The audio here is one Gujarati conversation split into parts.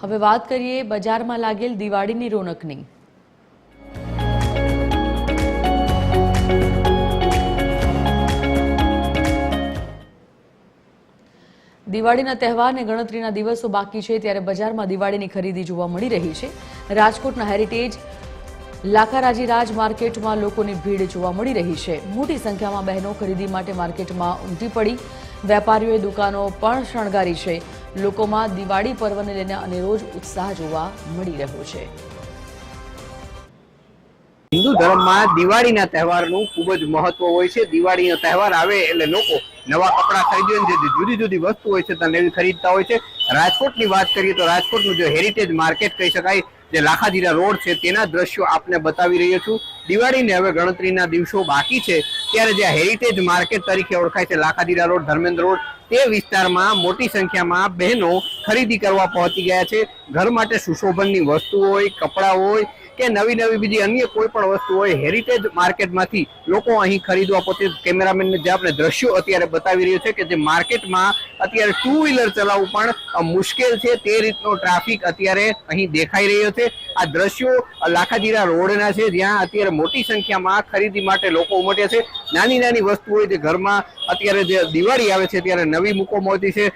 હવે વાત કરીએ બજારમાં લાગેલ દિવાળીની રોનકની. દિવાળીના તહેવારને ગણતરીના દિવસો બાકી છે ત્યારે બજારમાં દિવાળીની ખરીદી જોવા મળી રહી છે. રાજકોટના હેરિટેજ લાખારાજી રાજ માર્કેટમાં લોકોની ભીડ જોવા મળી રહી છે. મોટી સંખ્યામાં બહેનો ખરીદી માટે માર્કેટમાં ઉમટી પડી. વેપારીઓએ દુકાનો પણ શણગારી છે. લોકોમાં દિવાળી પર્વને લઈને અનેરોજ ઉત્સાહ જોવા મળી રહ્યો છે. હિન્દુ ધર્મમાં દિવાળીના તહેવારનું ખૂબ જ મહત્વ હોય છે. દિવાળીનો તહેવાર આવે એટલે લોકો નવા કપડાં ખરીદીને જે જુદી જુદી વસ્તુ હોય છે તેને ખરીદતા હોય છે. રાજકોટની વાત કરીએ તો રાજકોટનું જે હેરિટેજ માર્કેટ કહી શકાય જે લાખાજીરા રોડ છે તેના દ્રશ્યો આપને બતાવી રહ્યો છું. દિવાળીને હવે ગણતરીના દિવસો બાકી છે. ત્યારે જે હેરિટેજ માર્કેટ તરીકે ઓળખાય છે લાખાજીરા રોડ, ધર્મેન્દ્ર રોડ, તે વિસ્તારમાં મોટી સંખ્યામાં બહેનો ખરીદી કરવા પહોંચી ગયા છે. ઘર માટે સુશોભનની વસ્તુ હોય, કપડાં હોય કે નવી નવી બીજી અન્ય કોઈ પણ વસ્તુ હોય હેરિટેજ માર્કેટમાંથી લોકો અહીં ખરીદવા પોતે કેમેરામેનને જે આપણે દ્રશ્યો અત્યારે બતાવી રહ્યો છે કે જે માર્કેટમાં અત્યારે ટુ વ્હીલર ચલાવવું પણ મુશ્કેલ છે. તે રીતનો ટ્રાફિક અત્યારે અહીં દેખાઈ રહ્યો છે. આ દ્રશ્યો લાખાજીરા રોડના છે. જ્યાં અત્યારે મોટી સંખ્યામાં ખરીદી માટે લોકો ઉમટ્યા છે. નાની નાની વસ્તુ હોય જે ઘરમાં અત્યારે જે દિવાળી આવે છે, ત્યારે નવી મૂકવામાં આવતી છે.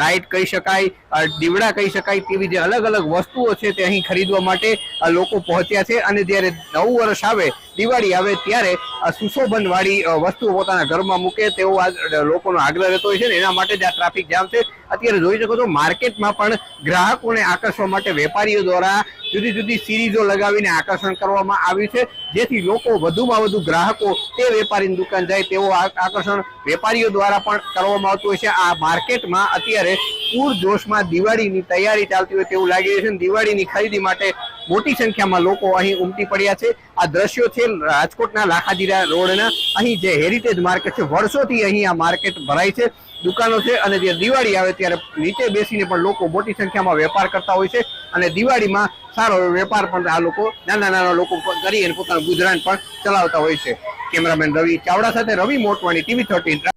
લાઇટ કહી શકાય દીવડા કહી શકાય, તેવી જે અલગ અલગ વસ્તુઓ છે તે અહીં ખરીદવા માટે લોકો પહોંચ્યા છે અને જ્યારે નવું વર્ષ આવે, દિવાળી આવે ત્યારે આ સુશોભન વાળી વસ્તુઓ પોતાના ઘરમાં મૂકે તેવો આ લોકોનો આગ્રહ રહેતો હોય છે ને, એના માટે જ આ ટ્રાફિક જામ છે. અત્યારે જોઈ શકો છો, માર્કેટમાં પણ ગ્રાહકોને આકર્ષવા માટે વેપારીઓ દ્વારા જુદી જુદી સિરીઝો લગાવીને આકર્ષણ કરવામાં આવ્યું છે, જેથી લોકો વધુમાં વધુ ગ્રાહકો તે વેપારીની દુકાન જાય તેવો આકર્ષણ વેપારીઓ દ્વારા પણ કરવામાં આવતું હોય છે. આ માર્કેટમાં અત્યારે પૂરજોશમાં દિવાળીની તૈયારી ચાલતી હોય તેવું લાગી રહ્યું છે દિવાળીની ખરીદી માટે મોટી સંખ્યામાં લોકો અહીં ઉમટી પડ્યા છે. આ દ્રશ્યો છે રાજકોટના લાખાજીરા રોડના. અહીં જે હેરિટેજ માર્કેટ છે, વર્ષોથી અહીં આ માર્કેટ ભરાય છે. દુકાનો છે અને જે દિવાળી આવે ત્યારે નીચે બેસીને પણ લોકો મોટી સંખ્યામાં વેપાર કરતા હોય છે. અને દિવાળીમાં સારો વેપાર પણ આ લોકો, નાના નાના લોકો કરી અને પોતાનું ગુજરાન પણ ચલાવતા હોય છે. કેમેરામેન રવિ ચાવડા સાથે રવિ મોટવાણી ટીવી થર્ટીન